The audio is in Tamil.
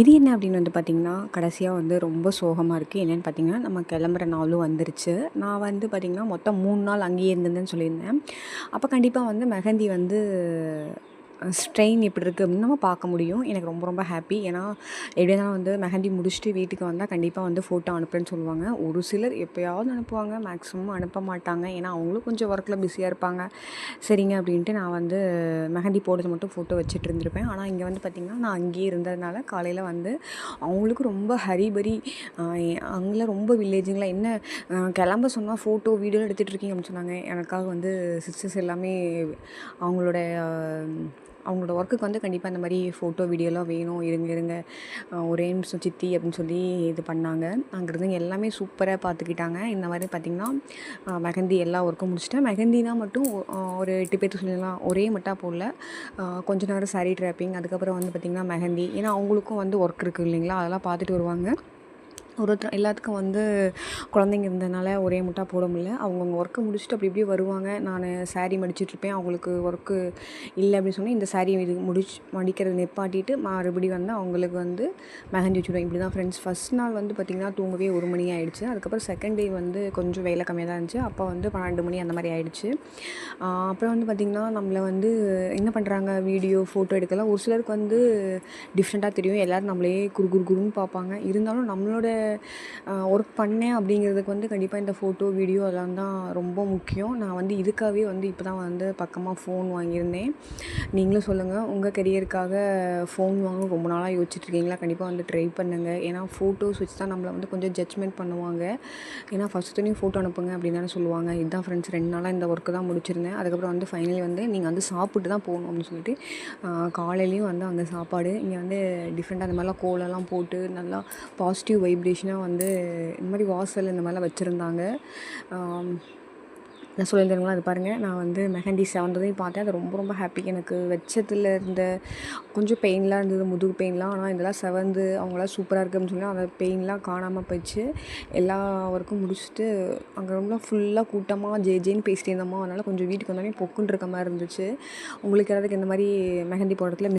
இது என்ன அப்படின்னு வந்து பார்த்திங்கன்னா கடைசியாக வந்து ரொம்ப சோகமாக இருக்குது என்னென்னு பார்த்தீங்கன்னா நம்ம கிளம்புற நாளும் வந்துருச்சு. நான் வந்து பார்த்திங்கன்னா மொத்தம் மூணு நாள் அங்கேயே இருந்தேன்னு சொல்லியிருந்தேன். அப்போ கண்டிப்பாக வந்து மெஹந்தி வந்து ஸ்ட்ரெயின் எப்படி இருக்குது அப்படின்னு நம்ம பார்க்க முடியும். எனக்கு ரொம்ப ரொம்ப ஹாப்பி ஏன்னா எப்படினா வந்து மெஹந்தி முடிச்சுட்டு வீட்டுக்கு வந்தால் கண்டிப்பாக வந்து ஃபோட்டோ அனுப்புறேன்னு சொல்லுவாங்க. ஒரு சிலர் எப்போயாவது அனுப்புவாங்க. மேக்ஸிமம் அனுப்ப மாட்டாங்க. ஏன்னா அவங்களும் கொஞ்சம் ஒர்க்கில் பிஸியாக இருப்பாங்க. சரிங்க அப்படின்ட்டு நான் வந்து மெஹந்தி போடுறது மட்டும் ஃபோட்டோ வச்சுட்டு இருந்திருப்பேன். ஆனால் இங்கே வந்து பார்த்திங்கன்னா நான் அங்கேயே இருந்ததுனால காலையில் வந்து அவங்களுக்கு ரொம்ப ஹரிபரி அங்கே ரொம்ப வில்லேஜுங்களா என்ன கிளம்ப சொன்னால் ஃபோட்டோ வீடியோ எடுத்துகிட்டு இருக்கீங்க அப்படின்னு சொன்னாங்க. எனக்காக வந்து சிஸ்டர்ஸ் எல்லாமே அவங்களோட அவங்களோட ஒர்க்குக்கு வந்து கண்டிப்பாக இந்த மாதிரி ஃபோட்டோ வீடியோலாம் வேணும். இருங்க இருங்க. ஒரே நிமிஷம் சித்தி அப்படின்னு சொல்லி இது பண்ணாங்க. அங்கே இருந்தவங்க எல்லாமே சூப்பராக பார்த்துக்கிட்டாங்க இந்த மாதிரி பார்த்திங்கன்னா மெஹந்தி எல்லா ஒர்க்கும் முடிச்சிட்டேன். மெஹந்தினா மட்டும் ஒரு எட்டு பேர்த்து சொல்லலாம். ஒரே மட்டும் போடல. கொஞ்ச நேரம் சாரி ட்ராப்பிங் அதுக்கப்புறம் வந்து பார்த்திங்கன்னா மெஹந்தி. ஏன்னா அவங்களுக்கும் வந்து ஒர்க் இருக்குது இல்லைங்களா? அதெல்லாம் பார்த்துட்டு வருவாங்க. ஒருத்தர் எல்லாத்துக்கும் வந்து குழந்தைங்க இருந்ததுனால ஒரே முட்டா போட முடியல. அவங்கவுங்க ஒர்க்கை முடிச்சுட்டு அப்படி இப்படியே வருவாங்க. நான் saree மடிச்சிட்ருப்பேன். அவங்களுக்கு ஒர்க்கு இல்லை அப்படின்னு சொன்னால் இந்த saree இது முடிச்சு மடிக்கிறத நிப்பாட்டிட்டு மறுபடி வந்து அவங்களுக்கு வந்து மெஹந்தி வச்சுடுவேன் இப்படி தான் ஃப்ரெண்ட்ஸ் ஃபஸ்ட் நாள் வந்து பார்த்திங்கன்னா தூங்கவே ஒரு மணி ஆகிடுச்சு அதுக்கப்புறம் செகண்ட் டே வந்து கொஞ்சம் வேலை கம்மியாக தான் இருந்துச்சு. அப்போ வந்து பன்னெண்டு மணி அந்த மாதிரி ஆகிடுச்சு அப்புறம் வந்து பார்த்திங்கன்னா நம்மளை வந்து என்ன பண்ணுறாங்க வீடியோ ஃபோட்டோ எடுக்கலாம். ஒரு சிலருக்கு வந்து டிஃப்ரெண்ட்டாக தெரியும். எல்லோரும் நம்மளே குரு குரு குருன்னு பார்ப்பாங்க. இருந்தாலும் நம்மளோட ஒர்க் பண்ணேன் அப்படிங்கிறதுக்கு வந்து கண்டிப்பாக இந்த ஃபோட்டோ வீடியோ அதெல்லாம் தான் ரொம்ப முக்கியம். நான் வந்து இதுக்காகவே வந்து இப்போ தான் வந்து பக்கமாக ஃபோன் வாங்கியிருந்தேன். நீங்களும் சொல்லுங்கள் உங்கள் கெரியருக்காக ஃபோன் வாங்க ரொம்ப நாளாக யோசிச்சுட்ருக்கீங்களா கண்டிப்பாக வந்து ட்ரை பண்ணுங்கள் ஏன்னா ஃபோட்டோஸ் வச்சு தான் நம்மளை வந்து கொஞ்சம் ஜட்ஜ்மெண்ட் பண்ணுவாங்க. ஏன்னா ஃபஸ்ட்டுனையும் ஃபோட்டோ அனுப்புங்க அப்படின்னு தானே சொல்லுவாங்க. இதுதான் ஃப்ரெண்ட்ஸ் ரெண்டு நாளாக இந்த ஒர்க்கு தான் முடிச்சிருந்தேன். அதுக்கப்புறம் வந்து ஃபைனலி வந்து நீங்கள் வந்து சாப்பிட்டு தான் போகணும் அப்படின்னு சொல்லிட்டு காலையிலையும் வந்து அங்கே சாப்பாடு இங்கே வந்து டிஃப்ரெண்ட்டாக அந்த மாதிரிலாம் கோலம்லாம் போட்டு நல்லா பாசிட்டிவ் வைப்ரேஷன் வைப்ரேஷனாக வந்து இந்த மாதிரி வாசல் இந்த மாதிரிலாம் வச்சுருந்தாங்க. நான் சொல்லியிருந்தேங்களா அது பாருங்கள் நான் வந்து மெஹந்தி செவன்றதையும் பார்த்தேன். அது ரொம்ப ரொம்ப ஹாப்பி எனக்கு வச்சதுல இருந்த கொஞ்சம் பெயின்லாம் இருந்தது முதுகு பெயின்லாம் ஆனால் இதெல்லாம் செவந்து அவங்களாம் சூப்பராக இருக்குதுன்னு சொல்லி அந்த பெயின்லாம் காணாமல் போயிடுச்சு. எல்லா ஒர்க்கும் முடிச்சுட்டு அங்கே ரொம்ப ஃபுல்லாக கூட்டமாக ஜே ஜேன்னு பேசிட்டே இருந்தோமா? அதனால் கொஞ்சம் வீட்டுக்கு வந்தோடனே பொக்குன்னு இருக்க மாதிரி இருந்துச்சு. உங்களுக்கு யாராவது இந்த மாதிரி மெஹந்தி போடுறதுல